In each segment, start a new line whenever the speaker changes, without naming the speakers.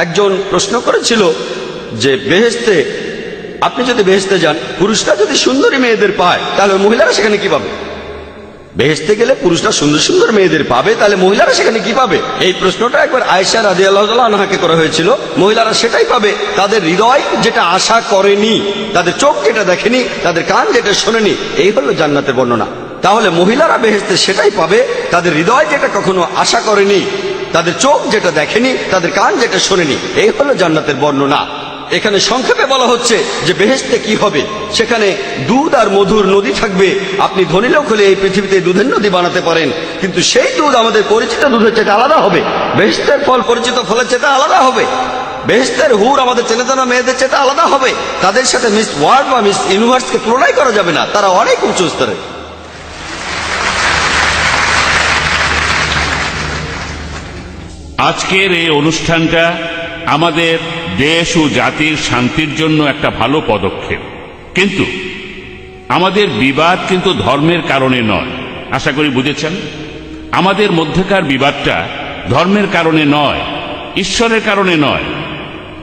একজন প্রশ্ন করেছিল যে বেহেস্তে আপনি যদি বেহেস্তে যান, পুরুষরা যদি সুন্দরী মেয়েদের পায়, তাহলে মহিলারা সেখানে কি পাবে? বেহেস্তে গেলে পুরুষরা সুন্দর সুন্দর মেয়েদের পাবে, তাহলে মহিলারা সেখানে কি পাবে? এই প্রশ্নটা একবার আয়েশা রাজি আল্লাহ আনহাকে করা হয়েছিল। মহিলারা সেটাই পাবে। তাদের হৃদয় যেটা আশা করেনি, তাদের চোখ যেটা দেখেনি, তাদের কান যেটা শোনেনি, এই হলো জান্নাতের বর্ণনা। তাহলে মহিলারা বেহেস্তে সেটাই পাবে। তাদের হৃদয় যেটা কখনো আশা করেনি তাদের চোখ যেটা দেখেনি, তাদের কান যেটা শোনেনি, এই হলো জান্নাতের বর্ণনা। এখানে সংক্ষেপে বলা হচ্ছে যে বেহেস্তে কি হবে? সেখানে দুধ আর মধুর নদী থাকবে। আপনি ধনী লোক হলে এই পৃথিবীতে দুধের নদী বানাতে পারেন। কিন্তু সেই দুধ আমাদের পরিচিত দুধের চেয়ে আলাদা হবে। বেহেস্তের ফল পরিচিত ফলের চেয়ে আলাদা হবে। বেহেস্তের হুর আমাদের চেনে জানা মেয়েদের চেয়ে আলাদা হবে। তাদের সাথে মিস ওয়ার্ল্ড বা মিস ইউনিভার্সকে তুলনাই করা যাবে না। তারা অনেক উঁচু স্তরে।
আজকের এই অনুষ্ঠানটা আমাদের দেশ ও জাতির শান্তির জন্য একটা ভালো পদক্ষেপ। কিন্তু আমাদের বিবাদ কিন্তু ধর্মের কারণে নয়। আশা করি বুঝেছেন? আমাদের মধ্যেকার বিবাদটা ধর্মের কারণে নয়, ঈশ্বরের কারণে নয়,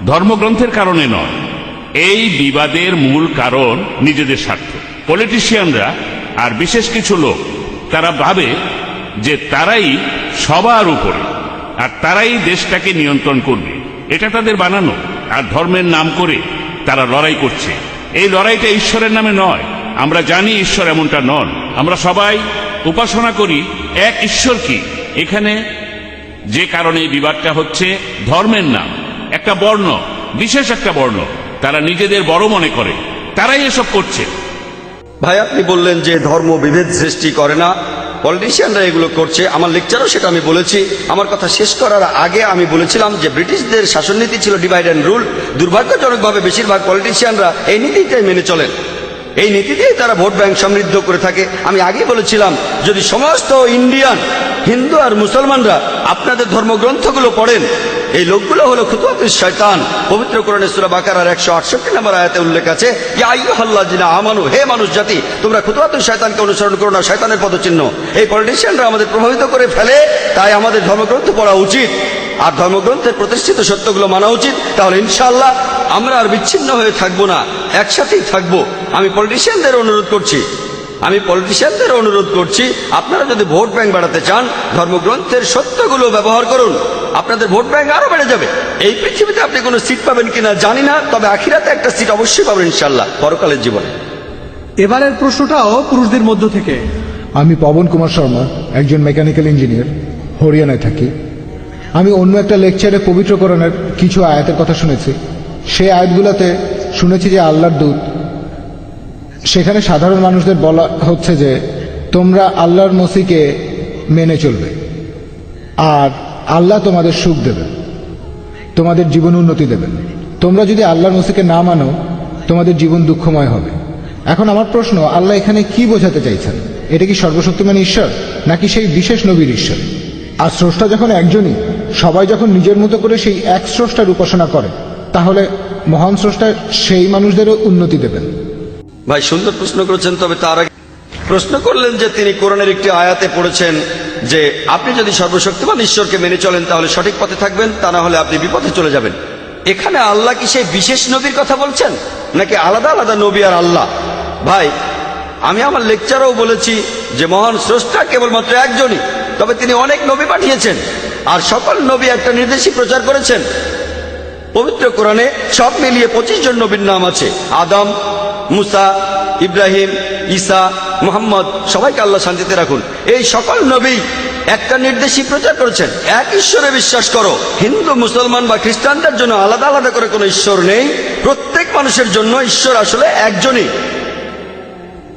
ধর্মগ্রন্থের কারণে নয়। এই বিবাদের মূল কারণ নিজেদের স্বার্থ। পলিটিশিয়ানরা আর বিশেষ কিছু লোক, তারা ভাবে যে তারাই সবার উপরে। আর তারাই দেশটাকে নিয়ন্ত্রণ করবে। এটা তাদের বানানো। আর ধর্মের নাম করে তারা লড়াই করছে। এই লড়াইটা ঈশ্বরের নামে নয়। আমরা জানি ঈশ্বর এমনটা নন। আমরা সবাই উপাসনা করি, এক ঈশ্বর কি? এখানে যে কারণে বিবাদটা হচ্ছে, ধর্মের নাম। একটা বর্ণ, বিশেষ একটা বর্ণ। তারা নিজেদের বড় মনে করে। তারাই এসব করছে।
ভাই, আপনি বললেন যে ধর্ম বিভেদ সৃষ্টি করে না। পলিটিশিয়ানরা এগুলো করছে। আমার লেকচারও সেটা আমি বলেছি। আমার কথা শেষ করার আগে আমি বলেছিলাম যে ব্রিটিশদের শাসন নীতি ছিল ডিভাইড অ্যান্ড রুল দুর্ভাগ্যজনকভাবে বেশিরভাগ পলিটিশিয়ানরা এই নীতিটাই মেনে চলেন। এই নীতি দিয়েই তারা ভোট ব্যাংক সমৃদ্ধ করে থাকে। আমি আগেই বলেছিলাম, যদি সমস্ত ইন্ডিয়ান, হিন্দু আর মুসলমানরা আপনাদের ধর্মগ্রন্থগুলো পড়েন, এই লোকগুলো হলো খুতুয়াতুল শয়তান। পবিত্র কোরআনে সূরা বাকারার একশো আটষট্টি নম্বর আয়াতে উল্লেখ আছে, ইয়া আমানু, হে মানুষ জাতি তোমরা খুতুয়াতুল শয়তানকে অনুসরণ করো না, শয়তানের পদচিহ্ন। এই পলিটিশিয়ানরা আমাদের প্রভাবিত করে ফেলে, তাই আমাদের ধর্মগ্রন্থ পড়া উচিত। আর ধর্মগ্রন্থের প্রতিষ্ঠিত সত্যগুলো মানা উচিত। তাহলে ইনশাআল্লাহ আমরা আর বিচ্ছিন্ন হয়ে থাকব না। একসাথেই থাকব। আমি পলিটিশিয়ানদের অনুরোধ করছি। আমি পলিটিশিয়ানদের অনুরোধ করছি আপনারা যদি ভোট ব্যাংক বাড়াতে চান ধর্মগ্রন্থের সত্যগুলো ব্যবহার করুন। আপনাদের ভোট ব্যাংক আরও বেড়ে যাবে। এই পৃথিবীতে আপনি কোনো সিট পাবেন কিনা জানি না তবে আখিরাতে একটা সিট অবশ্যই পাবেন ইনশাল্লাহ পরকালের জীবনে।
এবারের প্রশ্নটাও পুরুষদের মধ্য থেকে।
আমি পবন কুমার শর্মা একজন মেকানিক্যাল ইঞ্জিনিয়ার হরিয়ানায় থাকি। আমি অন্য একটা লেকচারে পবিত্রকরণের কিছু আয়াতের কথা শুনেছি। সেই আয়াতগুলোতে শুনেছি যে আল্লাহর দূত। সেখানে সাধারণ মানুষদের বলা হচ্ছে যে, তোমরা আল্লাহর মসিকে মেনে চলবে। আর আল্লাহ তোমাদের সুখ দেবেন তোমাদের জীবন উন্নতি দেবেন তোমরা যদি আল্লাহর মসিকে না মানো, তোমাদের জীবন দুঃখময় হবে। এখন আমার প্রশ্ন, আল্লাহ এখানে কি বোঝাতে চাইছেন? এটা কি সর্বশক্তিমান ঈশ্বর, নাকি সেই বিশেষ নবীর ঈশ্বর? আর স্রষ্টা যখন একজনই, সবাই যখন নিজের মতো করে সেই এক স্রষ্টার উপাসনা করে তাহলে মহান স্রষ্টা সেই মানুষদেরও উন্নতি দেবেন।
ভাই, সুন্দর প্রশ্ন করেছেন, তবে তার আগে প্রশ্ন করলেন যে তিনি কোরআনের একটি আয়াতে পড়েছেন যে, আপনি যদি সর্বশক্তিমান ঈশ্বরকে মেনে চলেন, তাহলে সঠিক পথে থাকবেন, তা না হলে আপনি বিপথে চলে যাবেন। এখানে আল্লাহ কি সেই বিশেষ নবীর কথা বলছেন? নাকি আলাদা আলাদা নবী আর আল্লাহ? ভাই, আমি আমার লেকচারেও বলেছি যে, মহান স্রষ্টা কেবলমাত্র একজনই, তবে তিনি অনেক নবী পাঠিয়েছেন আর সকল নবী একটা নির্দেশই প্রচার করেছেন। পবিত্র কোরআনে সব মিলিয়ে পঁচিশ জন নবীর নাম আছে। আদম, মুসা, ইব্রাহিম, ঈসা, মোহাম্মদ, সবাইকে আল্লাহ শান্তিতে রাখুন। এই সকল নবী একটা নির্দেশই প্রচার করেছেন, এক ঈশ্বরে বিশ্বাস করো। হিন্দু, মুসলমান বা খ্রিস্টানদের জন্য আলাদা আলাদা করে কোনো ঈশ্বর নেই, প্রত্যেক মানুষের জন্য ঈশ্বর আসলে একজনই।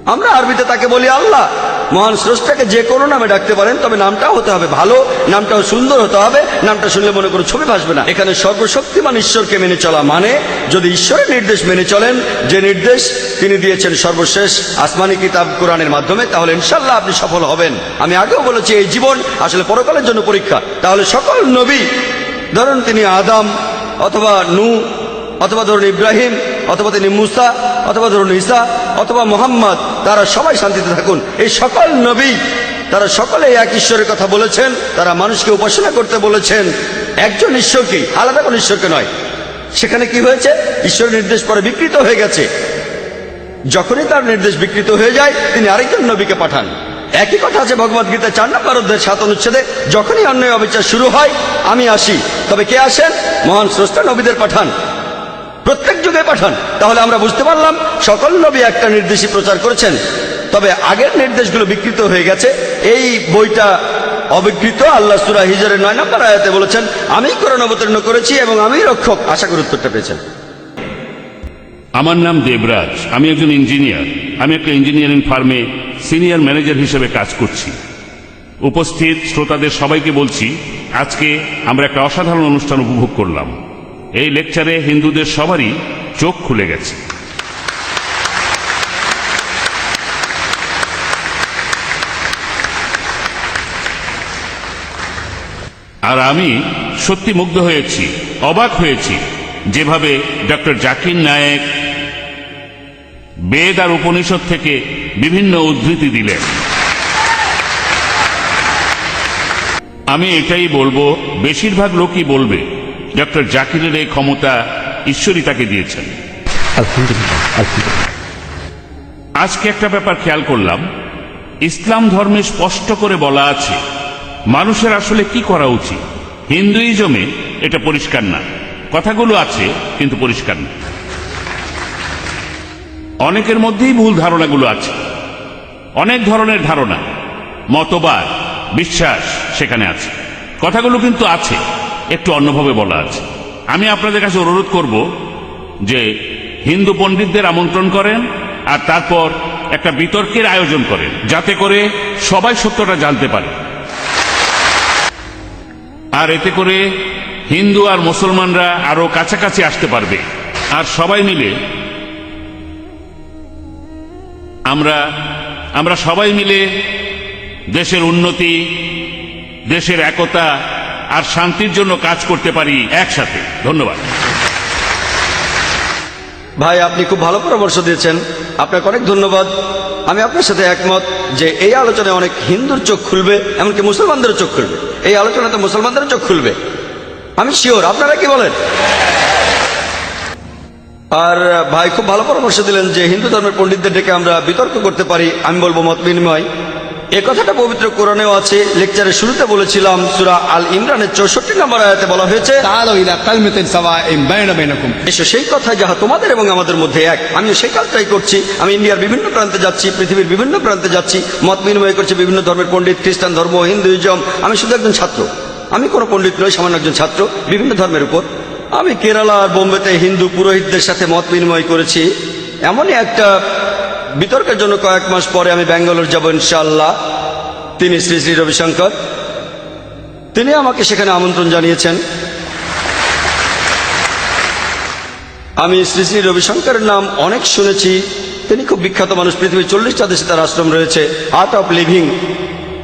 আমরা আরবিতে তাকে বলি আল্লাহ। মহান স্রষ্টাকে যে কোনো নামে ডাকতে পারেন, তবে নামটাও হতে হবে ভালো, নামটাও সুন্দর হতে হবে, নামটা শুনলে মনে কোনো ছবি ভাসবে না। এখানে সর্বশক্তিমান ঈশ্বরকে মেনে চলা মানে যদি ঈশ্বরের নির্দেশ মেনে চলেন, যে নির্দেশ তিনি দিয়েছেন সর্বশেষ আসমানি কিতাব কোরআনের মাধ্যমে, তাহলে ইনশাল্লাহ আপনি সফল হবেন। আমি আগেও বলেছি, এই জীবন আসলে পরকালের জন্য পরীক্ষা। তাহলে সকল নবী, ধরুন তিনি আদাম, অথবা নু অথবা ধরুন ইব্রাহিম, অথবা তিনি মুসা অথবা ধরুন ঈসা, অথবা মোহাম্মদ, তারা সবাই শান্তিতে থাকুন। এই সকল নবী, তারা সকলে এক ঈশ্বরের কথা বলেছেন, তারা মানুষকে উপাসনা করতে বলেছেন। একজন ঈশ্বরকেই আলাদা কোনো ঈশ্বরকে নয়। সেখানে কি হয়েছে? ঈশ্বরের নির্দেশ পরে বিকৃত হয়ে গেছে। যখনই তার নির্দেশ বিকৃত হয়ে যায়, তিনি আরেকজন নবীকে পাঠান। একই কথা আছে ভগবদ গীতা চার নম্বর অধ্যায় সাত অনুচ্ছেদে, যখনই অন্যায় অবিচার শুরু হয়, আমি আসি। তবে কে আসেন? মহান স্রষ্টা নবীদের পাঠান। প্রত্যেক যুগে পাঠান। তাহলে আমরা বুঝতে পারলাম, সকল নবী একটা নির্দেশই প্রচার করেছেন। তবে আগের নির্দেশগুলো বিকৃত হয়ে গেছে। এই বইটা অবিকৃত, আল্লাহ সুরা হিজরের নয় নম্বর আয়াতে বলেছেন, আমি কোরআন অবতীর্ণ করেছি এবং আমি রক্ষক। আশা করি উত্তরটা পেয়েছেন।
আমার নাম দেবরাজ, আমি একজন ইঞ্জিনিয়ার। আমি একটা ইঞ্জিনিয়ারিং ফার্মে সিনিয়র ম্যানেজার হিসেবে কাজ করছি। উপস্থিত শ্রোতাদের সবাইকে বলছি, আজকে আমরা একটা অসাধারণ অনুষ্ঠান উপভোগ করলাম। এই লেকচারে হিন্দুদের সবারই চোখ খুলে গেছে। আর আমি সত্যি মুগ্ধ হয়েছি, অবাক হয়েছি, যেভাবে ডক্টর জাকির নায়েক বেদ আর উপনিষদ থেকে বিভিন্ন উদ্ধৃতি দিলেন। আমি এটাই বলব, বেশিরভাগ লোকই বলবে ডক্টর জাকিরের এই ক্ষমতা ঈশ্বরই তাকে দিয়েছেন। আজকে একটা ব্যাপার খেয়াল করলাম। ইসলাম ধর্মে স্পষ্ট করে বলা আছে, মানুষের আসলে কি করা উচিত? হিন্দুইজমে এটা পরিষ্কার না। কথাগুলো আছে, কিন্তু পরিষ্কার না। অনেকের মধ্যেই ভুল ধারণাগুলো আছে। অনেক ধরনের ধারণা, মতবাদ, বিশ্বাস সেখানে আছে। কথাগুলো কিন্তু আছে। একটু অন্যভাবে বলা আছে। আমি আপনাদের কাছে অনুরোধ করব যে হিন্দু পণ্ডিতদের আমন্ত্রণ করেন আর তারপর একটা বিতর্কের আয়োজন করেন, যাতে করে সবাই সত্যটা জানতে পারে। আর এতে করে হিন্দু আর মুসলমানরা আরও কাছাকাছি আসতে পারবে। আর সবাই মিলে আমরা আমরা সবাই মিলে দেশের উন্নতি, দেশের একতা আর শান্তির জন্য কাজ করতে পারি একসাথে। ধন্যবাদ।
ভাই, আপনি খুব ভালো পরামর্শ দিয়েছেন। আপনাকে অনেক ধন্যবাদ। আমি আপনার সাথে একমত যে এই আলোচনায় অনেক হিন্দুর চোখ খুলবে, এমনকি মুসলমানদেরও চোখ খুলবে। এই আলোচনাতে মুসলমানদেরও চোখ খুলবে। আমি শিওর, আপনারা কি বলেন? আর ভাই, খুব ভালো পরামর্শ দিলেন যে হিন্দু ধর্মের পণ্ডিতদের ডেকে আমরা বিতর্ক করতে পারি। আমি বলব মত বিনিময়। এ কথাটা পবিত্র কোরআনেও আছে। লেকচারের শুরুতে বলেছিলাম সুরা আল ইমরানের চৌষট্টি নম্বর আয়াতে বলা হয়েছে এসো সেই কথা যাহা তোমাদের এবং আমাদের মধ্যে এক। আমিও সেই কাজটাই করছি। আমি ইন্ডিয়ার বিভিন্ন প্রান্তে যাচ্ছি পৃথিবীর বিভিন্ন প্রান্তে যাচ্ছি মত বিনিময় করছি বিভিন্ন ধর্মের পণ্ডিত খ্রিস্টান ধর্ম হিন্দুইজম আমি শুধু একজন ছাত্র। আমি কোনো পণ্ডিত নয় সামান্য একজন ছাত্র বিভিন্ন ধর্মের উপর। আমি কেরালা আর বোম্বেতে হিন্দু পুরোহিতদের সাথে মত বিনিময় করেছি। এমনই একটা বিতর্কের জন্য কয়েক মাস পরে আমি ব্যাঙ্গালোর যাব ইনশাল্লাহ তিনি শ্রী শ্রী রবিশঙ্কর। তিনি আমাকে সেখানে আমন্ত্রণ জানিয়েছেন। আমি শ্রী শ্রী রবিশঙ্করের নাম অনেক শুনেছি। তিনি খুব বিখ্যাত মানুষ। পৃথিবীর চল্লিশটা দেশে তার আশ্রম রয়েছে। আর্ট অফ লিভিং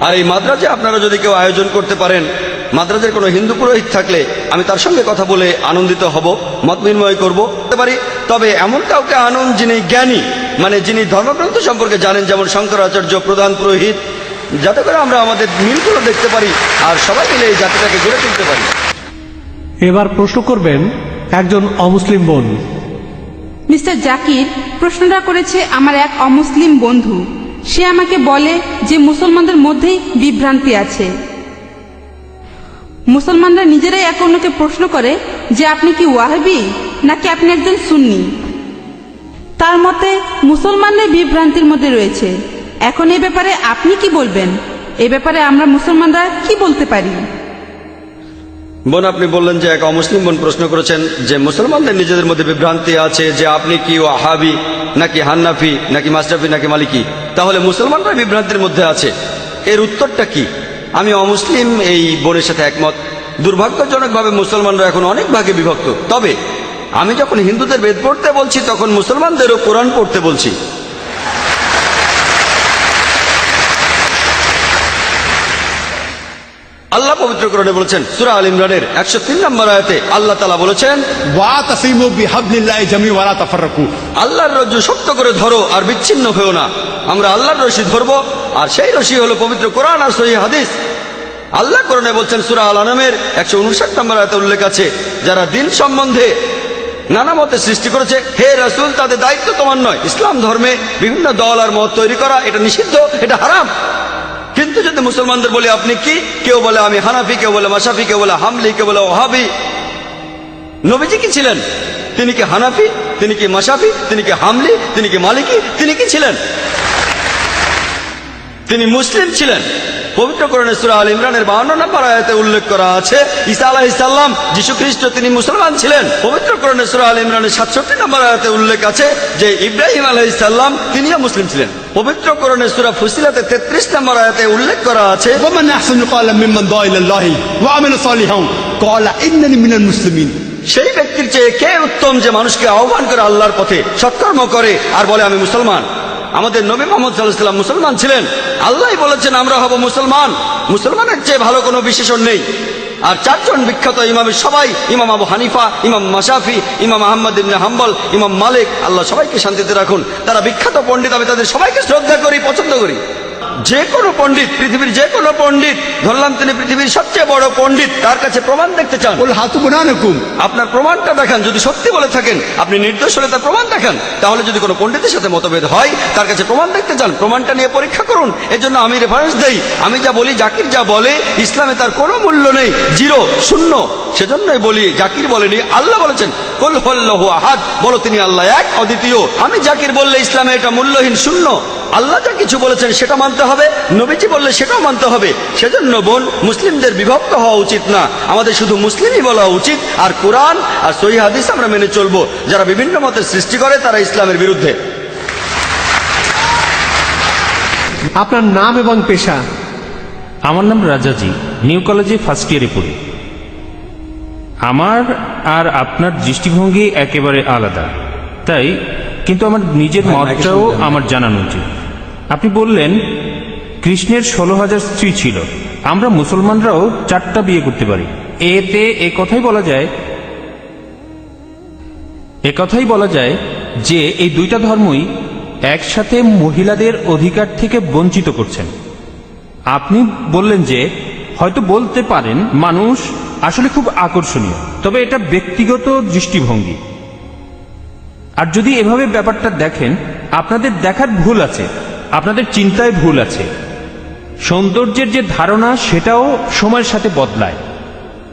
আর এই মাদ্রাজে আপনারা যদি কেউ আয়োজন করতে পারেন, মাদ্রাজের কোনো হিন্দু পুরোহিত থাকলে আমি তার সঙ্গে কথা বলে আনন্দিত হব মত বিনিময় করব পারি, তবে এমন কাউকে আনুন যিনি জ্ঞানী মানে যিনি ধর্মগ্রন্থ সম্পর্কে জানেন যেমন শঙ্করাচার্য প্রধান পুরোহিত যাতে করে আমরা আমাদের মিলগুলো দেখতে পারি আর সবাই মিলে এই জাতিটাকে গড়ে তুলতে পারি।
এবার প্রশ্ন করবেন একজন অমুসলিম বোন।
মিস্টার জাকির প্রশ্নটা করেছে আমার এক অমুসলিম বন্ধু। সে আমাকে বলে যে মুসলমানদের মধ্যেই বিভ্রান্তি আছে। মুসলমানরা নিজেরাই এক অন্যকে প্রশ্ন করে যে আপনি কি ওয়াহাবি নাকি আপনি একজন সুন্নি? তার মতে মুসলমানদের বিভ্রান্তির মধ্যে রয়েছে। এখন এই ব্যাপারে আপনি কি বলবেন? এ ব্যাপারে আমরা মুসলমানরা কি বলতে পারি?
বোন, আপনি বললেন যে এক অমুসলিম বোন প্রশ্ন করেছেন যে মুসলমানদের নিজেদের মধ্যে বিভ্রান্তি আছে যে আপনি কি ওয়াহাবি, নাকি হান্নাফি, নাকি মাস্টাফি নাকি মালিকি? তাহলে মুসলমানরা বিভ্রান্তির মধ্যে আছে। এর উত্তরটা কি? আমি অমুসলিম এই বোনের সাথে একমত। দুর্ভাগ্যজনকভাবে মুসলমানরা এখন অনেক ভাগে বিভক্ত। তবে আমি যখন হিন্দুদের বেদ পড়তে বলছি তখন মুসলমানদেরও কোরআন পড়তে বলছি। আল্লাহ পবিত্র কোরআনে বলেছেন সুরা আল ইমরানের একশো তিন নম্বর আয়াতে আল্লাহ তালা বলেছেন আল্লাহর রজ্জু শক্ত করে ধরো আর বিচ্ছিন্ন হয়েও না। আমরা আল্লাহর রশি ধরবো আর সেই রশি হল পবিত্র কোরআন আর সহি হাদিস। আল্লাহ কোরআনে বলছেন সুরা আল আনামের একশো উনষাট নম্বর আয়তে উল্লেখ আছে যারা দিন সম্বন্ধে নানা মতে সৃষ্টি করেছে। হে রসুল, তাদের দায়িত্ব তোমার নয়। ইসলাম ধর্মে বিভিন্ন দল আর মত তৈরি করা, এটা নিষিদ্ধ, এটা হারাম। কিন্তু যদি মুসলমানদের বলে, আপনি কি? কেউ বলে, আমি হানাফি। কেউ বলে মাসাফি কেউ বলে, হামলি। কেউ বলে, ওহাবি। নবীজি কি ছিলেন? তিনি কি হানাফি? তিনি কি মাসাফি তিনি কি হামলি? তিনি কি মালিকি? তিনি কি ছিলেন? তিনি মুসলিম ছিলেন। আল ইমরানের নম্বর আয়াতে উল্লেখ করা আছে ইসাল্লাম যীশু খ্রিস্ট তিনি মুসলমান ছিলেন। আল ইমরানের সাতষট্টি উল্লেখ আছে যে ইব্রাহিম আলাহ ইসাল্লাম তিনিও মুসলিম ছিলেন। তেত্রিশ উল্লেখ করা আছে
মুসলিমিন।
সেই ব্যক্তির চেয়ে কে উত্তম যে মানুষকে আহ্বান করে আল্লাহর পথে সৎকর্ম করে আর বলে আমি মুসলমান। আমাদের নবী মোহাম্মদ সাল্লাহাম মুসলমান ছিলেন। আল্লাহ বলেছেন, আমরা হব মুসলমান। মুসলমানের চেয়ে ভালো কোনো বিশেষণ নেই। আর চারজন বিখ্যাত ইমামের সবাই, ইমাম আবু হানিফা, ইমাম মাসাফি ইমাম আহম্মদ ইবনে হাম্বল, ইমাম মালিক, আল্লাহ সবাইকে শান্তিতে রাখুন। তারা বিখ্যাত পণ্ডিত, আমি তাদের সবাইকে শ্রদ্ধা করি, পছন্দ করি। যে কোনো পণ্ডিত পৃথিবীর যে কোনো পণ্ডিত ধরলাম তিনি পৃথিবীর সবচেয়ে বড় পণ্ডিত তার কাছে প্রমাণ দেখতে চান।
বল হাতু হুকুম
আপনার প্রমাণটা দেখান যদি সত্যি বলে থাকেন আপনি নির্দোষ হলে তার প্রমাণ দেখান। তাহলে যদি কোনো পণ্ডিতের সাথে মতভেদ হয় তার কাছে প্রমাণ দেখতে চান প্রমাণটা নিয়ে পরীক্ষা করুন। এজন্য আমি রেফারেন্স দেই। আমি যা বলি জাকির যা বলে ইসলামে তার কোনো মূল্য নেই। জিরো শূন্য। সেজন্যই বলি জাকির বলেনি আল্লাহ বলেছেন কল হল্লাহ আহাদ। বলো তিনি আল্লাহ এক অদ্বিতীয়। আমি জাকির বললে ইসলামে এটা মূল্যহীন শূন্য। আল্লাহ যা কিছু বলেছেন সেটা মানতে হবে নবীজি বললে সেটাও মানতে হবে। সেজন্য বোন মুসলিমদের বিভক্ত হওয়া উচিত না। আমাদের শুধু মুসলিমই বলা উচিত আর কোরআন আর সহি হাদিস আমরা মেনে চলবো। যারা বিভিন্ন মতের সৃষ্টি করে তারা ইসলামের বিরুদ্ধে।
আপনার নাম এবং পেশা?
আমার নাম রাজাজি নিউ কলেজে ফার্স্ট ইয়ারে পড়ি। আমার আর আপনার দৃষ্টিভঙ্গি একেবারে আলাদা। তাই কিন্তু আমার নিজের মতটাও আমার জানানো উচিত। আপনি বললেন, কৃষ্ণের ষোলো হাজার স্ত্রী ছিল। আমরা মুসলমানরাও চারটা বিয়ে করতে পারি। এতে এ কথাই বলা যায়, এ কথাই বলা যায় যে এই দুইটা ধর্মই একসাথে মহিলাদের অধিকার থেকে বঞ্চিত করছেন। আপনি বললেন যে, হয়তো বলতে পারেন, মানুষ আসলে খুব আকর্ষণীয়, তবে এটা ব্যক্তিগত দৃষ্টিভঙ্গি। আর যদি এভাবে ব্যাপারটা দেখেন, আপনাদের দেখার ভুল আছে। আপনাদের চিন্তায় ভুল আছে। সৌন্দর্যের যে ধারণা, সেটাও সময়ের সাথে বদলায়।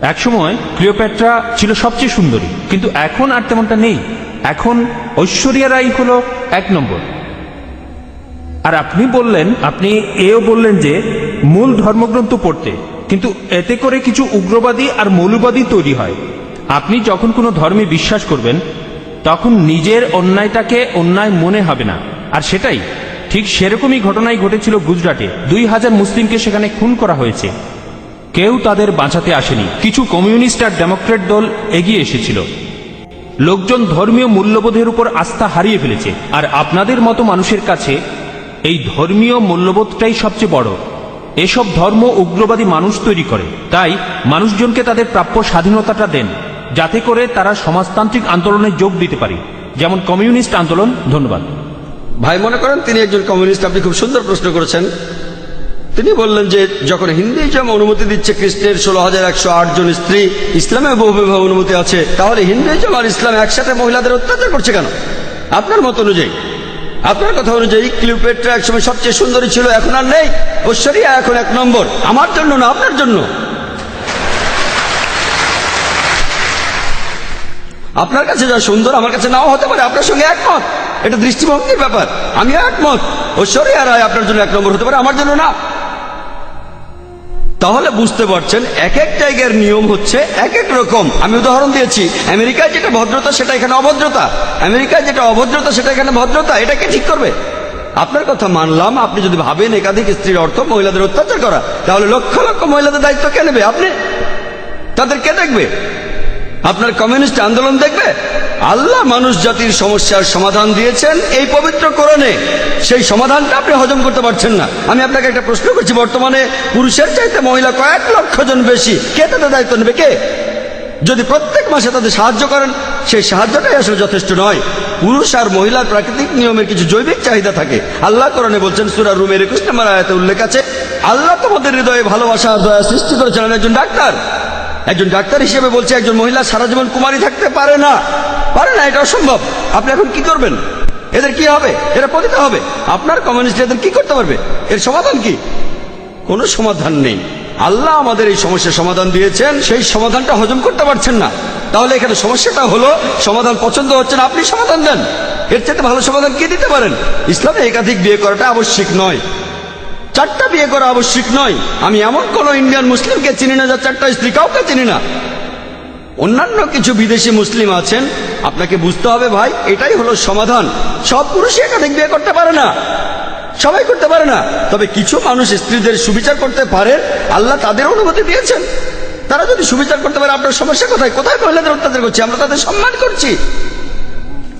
একসময় ক্লিওপ্যাট্রা ছিল সবচেয়ে সুন্দরী, কিন্তু এখন আর তেমনটা নেই। এখন ঐশ্বরিয়া রাই হলো এক নম্বর। আর আপনি বললেন, আপনি এও বললেন যে, মূল ধর্মগ্রন্থ পড়তে, কিন্তু এতে করে কিছু উগ্রবাদী আর মৌলবাদী তৈরি হয়। আপনি যখন কোনো ধর্মে বিশ্বাস করবেন, তখন নিজের অন্যায়টাকে অন্যায় মনে হবে না। আর সেটাই ঠিক সেরকমই ঘটনাই ঘটেছিল গুজরাটে। দুই হাজার মুসলিমকে সেখানে খুন করা হয়েছে। কেউ তাদের বাঁচাতে আসেনি। কিছু কমিউনিস্ট আর ডেমোক্রেট দল এগিয়ে এসেছিল। লোকজন ধর্মীয় মূল্যবোধের উপর আস্থা হারিয়ে ফেলেছে। আর আপনাদের মতো মানুষের কাছে এই ধর্মীয় মূল্যবোধটাই সবচেয়ে বড়। এসব ধর্ম উগ্রবাদী মানুষ তৈরি করে। তাই মানুষজনকে তাদের প্রাপ্য স্বাধীনতাটা দেন, যাতে করে তারা সমাজতান্ত্রিক আন্দোলনে যোগ দিতে পারে। যেমন কমিউনিস্ট আন্দোলন, ধন্যবাদ।
ভাই, মনে করেন তিনি একজন কমিউনিস্ট আপনি খুব সুন্দর প্রশ্ন করেছেন। তিনি বললেন যে, যখন হিন্দুইজম অনুমতি দিচ্ছে কৃষ্ণের ষোলো হাজার একশো জন স্ত্রী, ইসলামে বহু বিবাহ অনুমতি আছে, তাহলে হিন্দুইজম আর ইসলাম একসাথে মহিলাদের অত্যাচার করছে কেন? আপনার মত অনুযায়ী। আপনার কথা অনুযায়ী, ক্লিওপেট্রা একসময় সবচেয়ে সুন্দরী ছিল, এখন আর নেই। ঐশ্বরিয়া এখন এক নম্বর। আমার জন্য না, আপনার জন্য। আপনার কাছে যা সুন্দর, আমার কাছে নাও হতে পারে, আপনার সঙ্গে একমত। এটা দৃষ্টিভঙ্গির ব্যাপার। আমি একমত। ঐশ্বরিয়া রায় আপনার জন্য এক নম্বর হতে পারে, আমার জন্য না। তাহলে বুঝতে পারছেন এক এক জায়গার নিয়ম হচ্ছে এক এক রকম। আমি উদাহরণ দিয়েছি, আমেরিকায় যেটা ভদ্রতা, সেটা এখানে অভদ্রতা। আমেরিকায় যেটা অভদ্রতা, সেটা এখানে ভদ্রতা। এটাকে ঠিক করবে? আপনার কথা মানলাম, আপনি যদি ভাবেন একাধিক স্ত্রীর অর্থ মহিলাদের অত্যাচার করা, তাহলে লক্ষ লক্ষ মহিলাদের দায়িত্ব কে নেবে? আপনি? তাদের কে দেখবে? আপনার কমিউনিস্ট আন্দোলন দেখবে? আল্লাহ মানুষ জাতির সমস্যার সমাধান দিয়েছেন এই পবিত্র কোরআনে। সেই সমাধানটা আপনি হজম করতে পারছেন না। আমি আপনাকে একটা প্রশ্ন করছি, বর্তমানে পুরুষের চাইতে মহিলা কয়েক লক্ষ জন বেশি, কে তাদের দায়িত্ব নেবে কে? যদি প্রত্যেক মাসে তাদের সাহায্য করেন, সেই সাহায্যটাই আসলে যথেষ্ট নয়। পুরুষ আর মহিলার প্রাকৃতিক নিয়মের কিছু জৈবিক চাহিদা থাকে। আল্লাহ কোরআনে বলছেন, সুরা রুমের একুশ নম্বর উল্লেখ আছে, আল্লাহ তোমাদের হৃদয়ে ভালোবাসা দয়া সৃষ্টি করেছেন। একজন ডাক্তার। একজন ডাক্তার হিসেবে বলছে, একজন মহিলা সারা জীবন কুমারী থাকতে পারে না। পারে না, এটা অসম্ভব। আপনি এখন কি করবেন? এদের কি হবে? এরা পতিত হবে। আপনার কমিউনিস্ট এদের কি করতে পারবে? এর সমাধান কি? কোনো সমাধান নেই। আল্লাহ আমাদের এই সমস্যার সমাধান দিয়েছেন, সেই সমাধানটা হজম করতে পারছেন না। তাহলে এখানে সমস্যাটা হলো, সমাধান পছন্দ হচ্ছে না, আপনি সমাধান দেন। এর চাইতে ভালো সমাধান কি দিতে পারেন? ইসলামে একাধিক বিয়ে করাটা আবশ্যিক নয়। চারটা বিয়ে করা আবশ্যিক নয়। আমি এমন কোন ইন্ডিয়ান মুসলিমকে চিনি না, যার চারটা স্ত্রী কাউকে চিনি না। অন্যান্য কিছু বিদেশি মুসলিম আছেন, আপনাকে বুঝতে হবে ভাই, এটাই হলো সমাধান। সব পুরুষই একাধিক বিয়ে করতে পারে না। সবাই করতে পারে না। তবে কিছু মানুষ স্ত্রীদের সুবিচার করতে পারে, আল্লাহ তাদের অনুমতি দিয়েছেন। তারা যদি সুবিচার করতে পারে, আপনার সমস্যা কোথায়? কোথায় মহিলাদের অত্যাচার করছি? আমরা তাদের সম্মান করছি।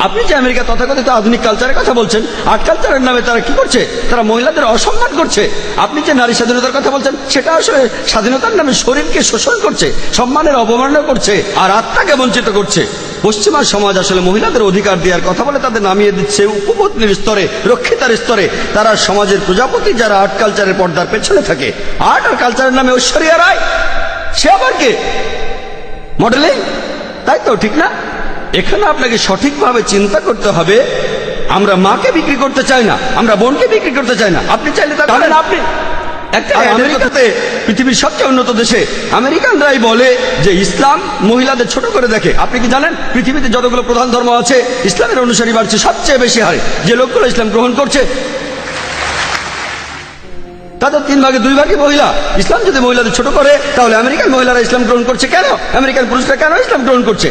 আপনি যে আমেরিকা তথাকথিত আধুনিক কালচারের কথা বলছেন আর্ট কালচারের নামে তারা কি করছে? তারা মহিলাদের অসম্মান করছে। আপনি যে নারী স্বাধীনতার কথা বলছেন, সেটা আসলে স্বাধীনতার নামে শরীরকে শোষণ করছে, সম্মানের অবমাননা করছে, আর আত্মাকে বঞ্চিত করছে। পশ্চিমা সমাজ আসলে মহিলাদের অধিকার দেওয়ার কথা বলে তাদের নামিয়ে দিচ্ছে উপপত্নীর স্তরে, রক্ষিতার স্তরে। তারা সমাজের প্রজাপতি যারা আর্ট কালচারের পর্দার পেছনে থাকে। আর্ট আর কালচারের নামে ঐশ্বরিয়া রায়, সে আবার কে? মডেলিং তাই তো, ঠিক না? এখানে আপনাকে সঠিকভাবে চিন্তা করতে হবে আমরা মাকে বিক্রি করতে চাই না আমরা বোনকে বিক্রি করতে চাই না। আপনি চাইলে তা করেন। আপনি একটা আমেরিকাতে পৃথিবীর সবচেয়ে উন্নত দেশে আমেরিকানরাই বলে যে ইসলাম মহিলাদের ছোট করে দেখে। আপনি কি জানেন? পৃথিবীতে যতগুলো প্রধান ধর্ম আছে ইসলামের অনুসারী বাড়ছে সবচেয়ে বেশি হারে। যে লোকগুলো ইসলাম গ্রহণ করছে তাদের তিন ভাগে দুই ভাগে মহিলা। ইসলাম যদি মহিলাদের ছোট করে তাহলে আমেরিকান মহিলারা ইসলাম গ্রহণ করছে কেন? আমেরিকান পুরুষরা কেন ইসলাম গ্রহণ করছে?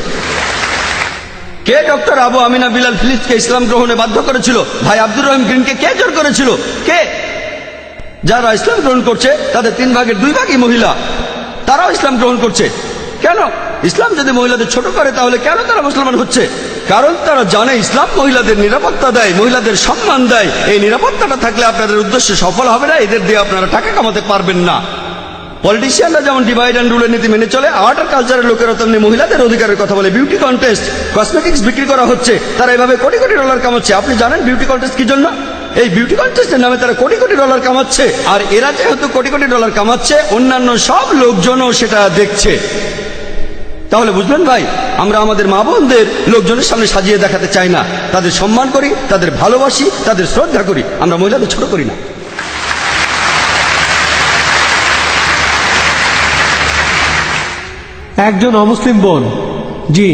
কে ডক্টর আবু আমিনা বিলাল ফিলিপকে ইসলাম গ্রহণে বাধ্য করেছিল? ভাই আব্দুর রহিম গ্রিনকে কে জোর করেছিল? কে? যারা ইসলাম গ্রহণ করছে, তাদের তিন ভাগের দুই ভাগই মহিলা। তারাও ইসলাম গ্রহণ করছে। কেন? ইসলাম যদি মহিলাদের ছোট করে, তাহলে কেন তারা মুসলমান হচ্ছে? কারণ তারা জানে ইসলাম মহিলাদের নিরাপত্তা দেয়, মহিলাদের সম্মান দেয়। এই নিরাপত্তাটা থাকলে আপনাদের উদ্দেশ্য সফল হবে না, এদের দিয়ে আপনারা টাকা কামাতে পারবেন না। পলিটিশিয়ানরা যেমন ডিভাইড অ্যান্ড রুলের নীতি মেনে চলে আর্ট আর কালচারের লোকেরা তেমনি মহিলাদের অধিকারের কথা বলে। বিউটি কন্টেস্ট কসমেটিক্স বিক্রি করা হচ্ছে, তারা এভাবে কোটি কোটি ডলার কামাচ্ছে। আপনি জানেন বিউটি কন্টেস্ট কি জন্য? এই বিউটি কন্টেস্টের নামে তারা কোটি কোটি ডলার কামাচ্ছে। আর এরা যেহেতু কোটি কোটি ডলার কামাচ্ছে, অন্যান্য সব লোকজনও সেটা দেখছে। তাহলে বুঝলেন ভাই, আমরা আমাদের মা বোনদের লোকজনের সামনে সাজিয়ে দেখাতে চাই না। তাদের সম্মান করি, তাদের ভালোবাসি, তাদের শ্রদ্ধা করি। আমরা মহিলাদের ছোট করি না।
একজন অমুসলিম বোন। জি।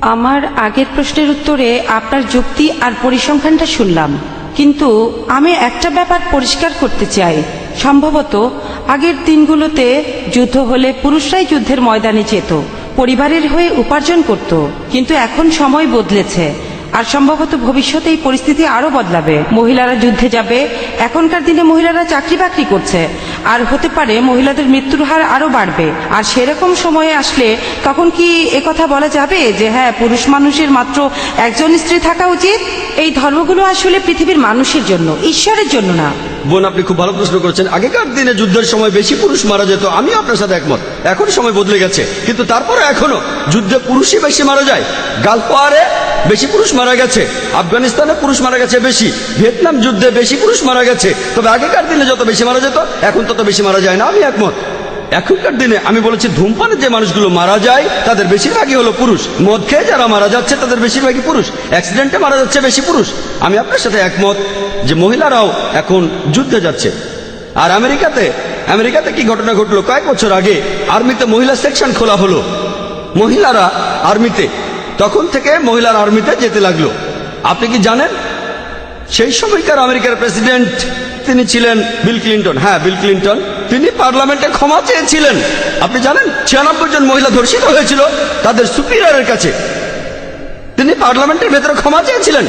আমার আগের প্রশ্নের উত্তরে আপনার যুক্তি আর পরিসংখ্যানটা শুনলাম। কিন্তু আমি একটা ব্যাপার পরিষ্কার করতে চাই। সম্ভবত আগের দিনগুলোতে যুদ্ধ হলে পুরুষরাই যুদ্ধের ময়দানে যেত, পরিবারের হয়ে উপার্জন করত। কিন্তু এখন সময় বদলেছে। আর সম্ভবত ভবিষ্যতে এই পরিস্থিতি আরও বদলাবে। মহিলারা যুদ্ধে যাবে, এখনকার দিনে মহিলারা চাকরি বাকরি করছে। আর হতে পারে মহিলাদের মৃত্যুর হার আরও বাড়বে। আর সেরকম সময়ে আসলে তখন কি কথা বলা যাবে যে হ্যাঁ পুরুষ মানুষের মাত্র একজন স্ত্রী থাকা উচিত? এই ধর্মগুলো আসলে পৃথিবীর মানুষের জন্য, ঈশ্বরের জন্য না।
বোন, আপনি খুব ভালো প্রশ্ন করেছেন। আগেকার দিনে যুদ্ধের সময় বেশি পুরুষ মারা যেত, আমি আপনার সাথে একমত। এখন সময় বদলে গেছে। কিন্তু তারপরে এখনও যুদ্ধে পুরুষই বেশি মারা যায়। গালপাহাড়ে বেশি পুরুষ মারা গেছে। আফগানিস্তানে পুরুষ মারা গেছে বেশি। ভিয়েতনাম যুদ্ধে বেশি পুরুষ মারা গেছে। তবে আগেকার দিনে যত বেশি মারা যেত, এখন তত বেশি মারা যায় না। আমি একমত। এখনকার দিনে আমি বলেছি, ধূমপানের যে মানুষগুলো মারা যায়, তাদের বেশিরভাগই হলো পুরুষ। মদ খেয়ে যারা মারা যাচ্ছে, তাদের বেশিরভাগই পুরুষ। অ্যাক্সিডেন্টে মারা যাচ্ছে বেশি পুরুষ। আমি আপনার সাথে একমত যে মহিলারাও এখন যুদ্ধে যাচ্ছে। আর আমেরিকাতে আমেরিকাতে কি ঘটনা ঘটলো? কয়েক বছর আগে আর্মিতে মহিলা সেকশন খোলা হলো। মহিলারা আর্মিতে তখন থেকে মহিলার আর্মিতে যেতে লাগল। আপনি কি জানেন? সেই সময়কার আমেরিকার প্রেসিডেন্ট তিনি ছিলেন বিল ক্লিন্টন। হ্যাঁ বিল ক্লিন্টন। তিনি পার্লামেন্টে ক্ষমা চেয়েছিলেন। আপনি জানেন? ছিয়ানব্বই জন মহিলা ধর্ষিত হয়েছিল তাদের সুপিরিয়রের কাছে। তিনি পার্লামেন্টের ভেতরে ক্ষমা চেয়েছিলেন।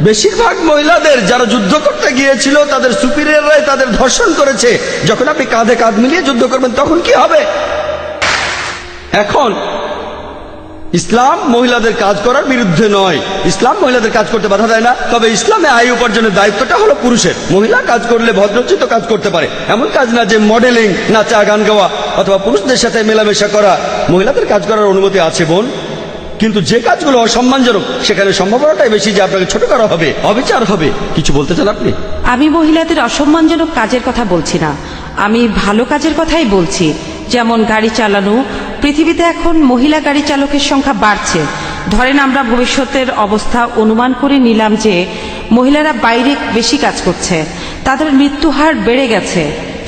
বেশিরভাগ মহিলাদের যারা যুদ্ধ করতে গিয়েছিল, তাদের সুপিরিয়ররাই তাদের ধর্ষণ করেছে। যখন আপনি কাঁধে কাঁধ মিলিয়ে যুদ্ধ করবেন, তখন কি হবে? এখন ইসলাম মহিলাদের কাজ করার বিরুদ্ধে নয়। ইসলাম মহিলাদের কাজ করতে বাধা দেয় না। তবে ইসলামে আয় উপার্জনের দায়িত্বটা হলো পুরুষের। মহিলা কাজ করলে ভদ্রচিত কাজ করতে পারে। এমন কাজ না যে মডেলিং নাচা, গান গাওয়া অথবা পুরুষদের সাথে মেলামেশা করা। মহিলাদের কাজ করার অনুমতি আছে বোন। কিন্তু যে কাজগুলো অসম্মানজনক, সেখানে সম্ভাবনাটাই বেশি যে আপনাকে ছোট করা হবে, অবিচার হবে। কিছু বলতে চান আপনি?
আমি মহিলাদের অসম্মানজনক কাজের কথা বলছি না। আমি ভালো কাজের কথাই বলছি। যেমন গাড়ি চালানো, পৃথিবীতে এখন মহিলা গাড়ি চালকের সংখ্যা বাড়ছে। ধরেন আমরা ভবিষ্যতের অবস্থা অনুমান করে নিলাম যে মহিলারা বাইরে বেশি কাজ করছে, তাদের মৃত্যু হার বেড়ে গেছে।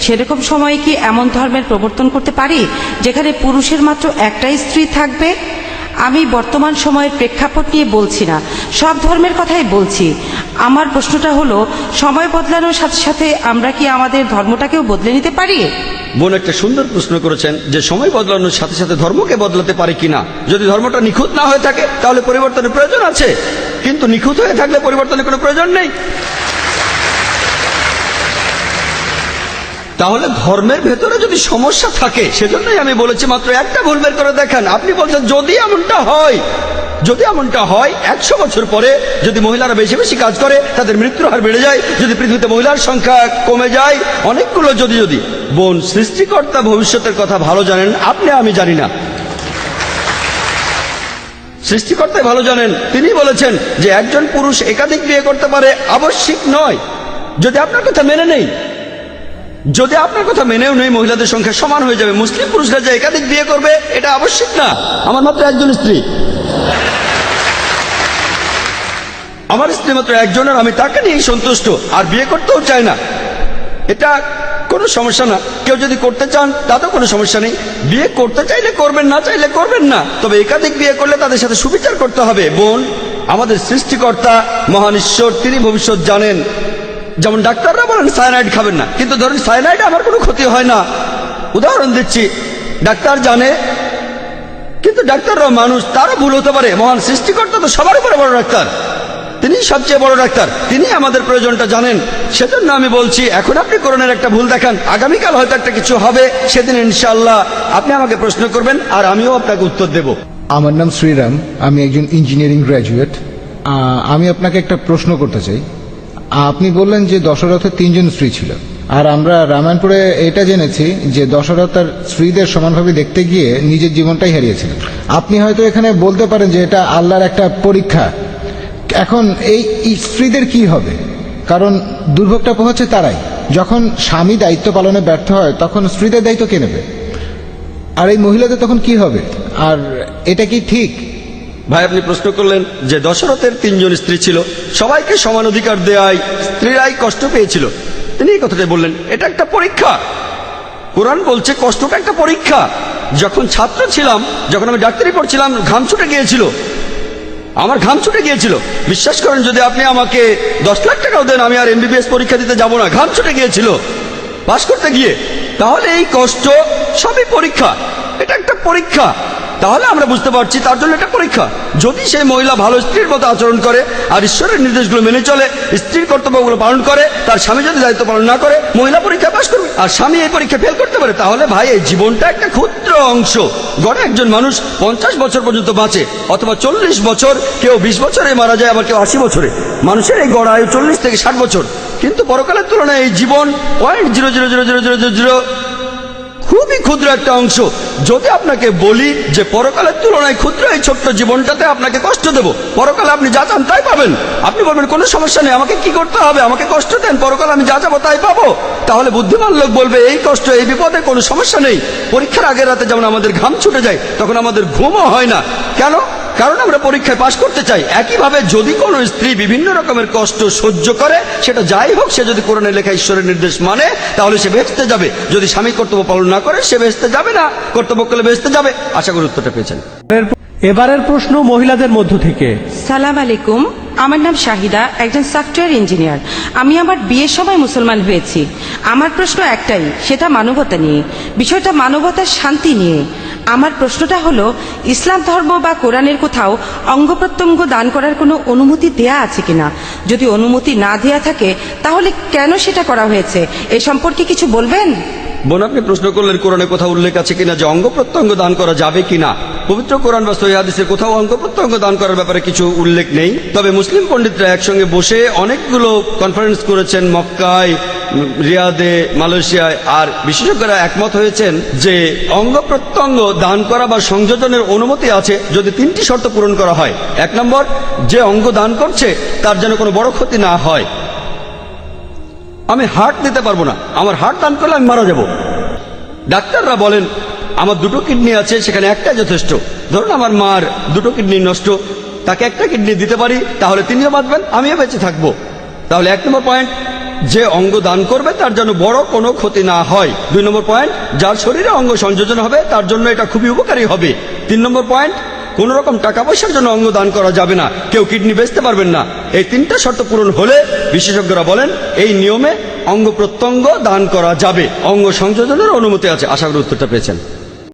সেরকম সময়ে কি এমন ধর্মের প্রবর্তন করতে পারি, যেখানে পুরুষের মাত্র একটাই স্ত্রী থাকবে? আমি বর্তমান সময়ের প্রেক্ষাপট নিয়ে বলছি না, সব ধর্মের কথাই বলছি। আমার প্রশ্নটা হলো, সময় বদলানোর সাথে সাথে আমরা কি আমাদের ধর্মটাকেও বদলে নিতে পারি?
বোন একটা সুন্দর প্রশ্ন করেছেন যে, সময় বদলানোর সাথে সাথে ধর্মকে বদলাতে পারে কিনা? যদি ধর্মটা নিখুঁত না হয়ে থাকে, তাহলে পরিবর্তনের প্রয়োজন আছে। কিন্তু নিখুঁত হয়ে থাকলে পরিবর্তনের কোনো প্রয়োজন নেই। তাহলে ধর্মের ভেতরে যদি সমস্যা থাকে, সেজন্যই আমি বলেছি মাত্র একটা ভুল বের করে দেখান। আপনি বলছেন, যদি এমনটা হয় যদি এমনটা হয়, একশো বছর পরে যদি মহিলারা বেশি বেশি কাজ করে, তাদের মৃত্যুর হার বেড়ে যায়। যদি পৃথিবীতে মহিলার সংখ্যা কমে যায়, অনেকগুলো যদি যদি। বোন, সৃষ্টিকর্তা ভবিষ্যতের কথা ভালো জানেন, আপনি, আমি জানি না। সৃষ্টিকর্তাই ভালো জানেন। তিনি বলেছেন যে একজন পুরুষ একাধিক বিয়ে করতে পারে, আবশ্যিক নয়। যদি আপনার কথা মেনে নেই, যদি আপনার কথা মেনেও নেই, মহিলাদের সংখ্যা সমান হয়ে যাবে। মুসলিম পুরুষরা যে একাধিক বিয়ে করবে, এটা আবশ্যিক না। আমার মাত্র একজন স্ত্রী। আমার স্ত্রী মাত্র একজনের, আমি তাকে নিয়েই সন্তুষ্ট, আর বিয়ে করতেও চাই না। এটা কোনো সমস্যা না। কেউ যদি করতে চান, তাতেও কোনো সমস্যা নেই। বিয়ে করতে চাইলে করবেন, না চাইলে করবেন না। তবে একাধিক বিয়ে করলে তাদের সাথে সুবিচার করতে হবে। বোন, আমাদের সৃষ্টিকর্তা, মহান ঈশ্বর, তিনি ভবিষ্যৎ জানেন। যেমন ডাক্তাররা বলেন, সায়ানাইড খাবেন না। কিন্তু ধরুন, সায়ানাইড আমার কোনো ক্ষতি হয় না। উদাহরণ দিচ্ছি, ডাক্তার জানে, কিন্তু ডাক্তাররা মানুষ তারও ভুল হতে পারে। মহান সৃষ্টিকর্তা তো সবার উপরে বড় ডাক্তার। তিনি সবচেয়ে বড় ডাক্তার। তিনি আমাদের প্রয়োজনটা জানেন। সেজন্য আমি বলছি, এখন আপনি করোনার একটা ভুল দেখান। আগামীকাল হয়তো একটা কিছু হবে, সেদিন ইনশাল্লাহ আপনি আমাকে প্রশ্ন করবেন আর আমিও আপনাকে উত্তর দেব।
আমার নাম শ্রীরাম, আমি একজন ইঞ্জিনিয়ারিং গ্র্যাজুয়েট আমি আপনাকে একটা প্রশ্ন করতে চাই। আপনি বললেন যে দশরথের তিনজন স্ত্রী ছিল। আর আমরা রামায়ণপুরে এটা জেনেছি যে দশরথ তার স্ত্রীদের সমানভাবে দেখতে গিয়ে নিজের জীবনটাই হারিয়েছিলেন। আপনি হয়তো এখানে বলতে পারেন যে এটা আল্লাহর একটা পরীক্ষা। এখন এই স্ত্রীদের কি হবে? কারণ দুর্ভোগটা পৌঁছে তারাই। যখন স্বামী দায়িত্ব পালনে ব্যর্থ হয়, তখন স্ত্রীদের দায়িত্ব কে নেবে? আর এই মহিলাদের তখন কি হবে? আর এটা কি ঠিক?
ভাই, আপনি প্রশ্ন করলেন যে দশরথের তিনজন স্ত্রী ছিল, সবাইকে সমান অধিকার দেয়ায় স্ত্রীরাই কষ্ট পেয়েছিল। তিনি এই কথাটাই বললেন, এটা একটা পরীক্ষা। কোরআন বলছে, কষ্টটা একটা পরীক্ষা। যখন ছাত্র ছিলাম, যখন আমি ডাক্তারি পড়ছিলাম, ঘাম ছুটে গিয়েছিল আমার ঘাম ছুটে গিয়েছিল। বিশ্বাস করেন, যদি আপনি আমাকে দশ লাখ টাকাও দেন, আমি আর এমবিবিএস পরীক্ষা দিতে যাব না। ঘাম ছুটে গিয়েছিল। পাশ করতে গিয়ে। তাহলে এই কষ্ট সবই পরীক্ষা। এটা একটা পরীক্ষা। তাহলে আমরা বুঝতে পারছি তার জন্য এটা পরীক্ষা। যদি সেই মহিলা ভালো স্ত্রীর মতো আচরণ করে আর ঈশ্বরের নির্দেশগুলো মেনে চলে, স্ত্রীর কর্তব্যগুলো পালন করে, তার স্বামী যদি দায়িত্ব পালন না করে, মহিলা পরীক্ষা পাশ করবে। আর স্বামী এই পরীক্ষা ফেল করতে পারে, তাহলে ভাই এই জীবনটা একটা ক্ষুদ্র অংশ। গড়ে একজন মানুষ পঞ্চাশ বছর পর্যন্ত বাঁচে, অথবা চল্লিশ বছর, কেউ বিশ বছরে মারা যায়, আবার কেউ আশি বছরে। মানুষের এই গড় আয়ু চল্লিশ থেকে ষাট বছর। কিন্তু পরকালের তুলনায় এই জীবন point zero zero zero zero zero zero zero খুবই ক্ষুদ্র একটা অংশ। যদি আপনাকে বলি যে পরকালের তুলনায় ক্ষুদ্র এই ছোট্ট জীবনটাতে আপনাকে কষ্ট দেব, পরকালে আপনি যা চান তাই পাবেন। আপনি বলবেন, কোনো সমস্যা নেই, আমাকে কি করতে হবে? আমাকে কষ্ট দেন, পরকালে আমি যা যাব তাই পাবো। তাহলে বুদ্ধিমান লোক বলবে, এই কষ্ট, এই বিপদে কোনো সমস্যা নেই। পরীক্ষার আগের রাতে যেমন আমাদের ঘাম ছুটে যায়, তখন আমাদের ঘুমও হয় না। কেন? কারণ আমরা পরীক্ষায় পাশ করতে চাই। একইভাবে যদি কোনো স্ত্রী বিভিন্ন রকমের কষ্ট সহ্য করে সেটা যাই হোক সে যদি কোরআনে লেখা ঈশ্বরের নির্দেশ মানে তাহলে সে বেঁচতে যাবে। যদি স্বামী কর্তব্য পালন না করে সে বেঁচতে যাবে না। কর্তব্য করলে বেঁচতে যাবে। আশা করি উত্তরটা পেয়েছেন।
এবারের প্রশ্ন মহিলাদের মধ্য থেকে।
সালাম আলাইকুম। আমার নাম শাহিদা, একজন সফটওয়্যার ইঞ্জিনিয়ার আমি আমার বিয়ের সময় মুসলমান হয়েছি। আমার প্রশ্ন একটাই, সেটা মানবতা নিয়ে। বিষয়টা মানবতার শান্তি নিয়ে। আমার প্রশ্নটা হলো, ইসলাম ধর্ম বা কোরআনের কোথাও অঙ্গ প্রত্যঙ্গ দান করার কোনো অনুমতি দেয়া আছে কিনা? যদি অনুমতি না দেয়া থাকে, তাহলে কেন সেটা করা হয়েছে? এ সম্পর্কে কিছু বলবেন?
বোন, আপনি প্রশ্ন করলেন, কোরআনে কোথাও উল্লেখ আছে কিনা যে অঙ্গ প্রত্যঙ্গ দান করা যাবে কিনা? পবিত্র কোরআন বা হাদিসে কোথাও অঙ্গ প্রত্যঙ্গ দান করার ব্যাপারে কিছু উল্লেখ নেই। তবে মুসলিম পণ্ডিতরা একসঙ্গে বসে অনেকগুলো কনফারেন্স করেছেন, মক্কায়, রিয়াদে, মালয়েশিয়ায়, আর বিশেষজ্ঞরা একমত হয়েছেন যে অঙ্গ প্রত্যঙ্গ দান করা বা সংযোজনের অনুমতি আছে যদি তিনটি শর্ত পূরণ করা হয়। এক নম্বর, যে অঙ্গ দান করছে, তার যেন কোনো বড় ক্ষতি না হয়। আমি হার্ট দিতে পারব না। আমার হার্ট দান করলে আমি মারা যাব। ডাক্তাররা বলেন, আমার দুটো কিডনি আছে, সেখানে একটা যথেষ্ট। ধরুন আমার মার দুটো কিডনি নষ্ট, তাকে একটা কিডনি দিতে পারি, তাহলে তিনিও বাঁচবেন, আমিও বেঁচে থাকব। তাহলে এক নম্বর পয়েন্ট, যে অঙ্গ দান করবে, তার জন্য বড় কোনো ক্ষতি না হয়। দুই নম্বর পয়েন্ট, যার শরীরে অঙ্গ সংযোজন হবে, তার জন্য এটা খুবই উপকারী হবে। তিন নম্বর পয়েন্ট কোন রকম টাকা পয়সার জন্য অঙ্গ দান করা যাবে না। কেউ কিডনি বেচতে পারবেন না। এই তিনটা শর্ত পূরণ হলে বিশেষজ্ঞরা বলেন, এই নিয়মে অঙ্গ প্রত্যঙ্গ দান করা যাবে। অঙ্গ সংযোজনের অনুমতি আছে। আশা করি উত্তরটা পেয়েছেন।